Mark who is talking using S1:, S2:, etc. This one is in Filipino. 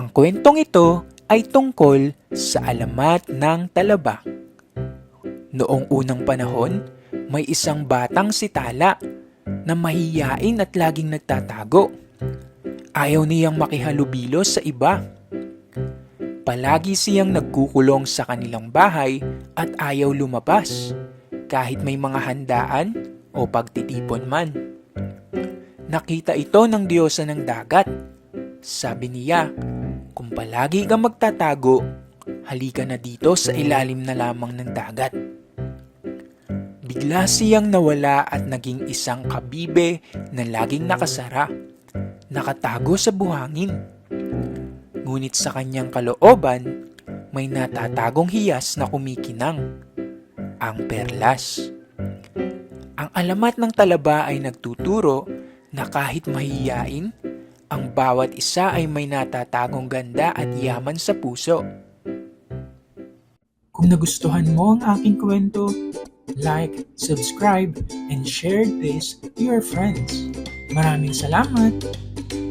S1: Ang kwentong ito ay tungkol sa alamat ng talaba. Noong unang panahon, may isang batang si Tala na mahiyain at laging nagtatago. Ayaw niyang makihalubilo sa iba. Palagi siyang nagkukulong sa kanilang bahay at ayaw lumabas kahit may mga handaan o pagtitipon man. Nakita ito ng diyosa ng dagat. Sabi niya, kung palagi kang magtatago, halika na dito sa ilalim na lamang ng dagat. Bigla siyang nawala at naging isang kabibe na laging nakasara, nakatago sa buhangin. Ngunit sa kanyang kalooban, may natatagong hiyas na kumikinang, ang perlas. Ang alamat ng talaba ay nagtuturo na kahit mahiyain, ang bawat isa ay may natatagong ganda at yaman sa puso. Kung nagustuhan mo ang aking kwento, like, subscribe, and share this to your friends. Maraming salamat!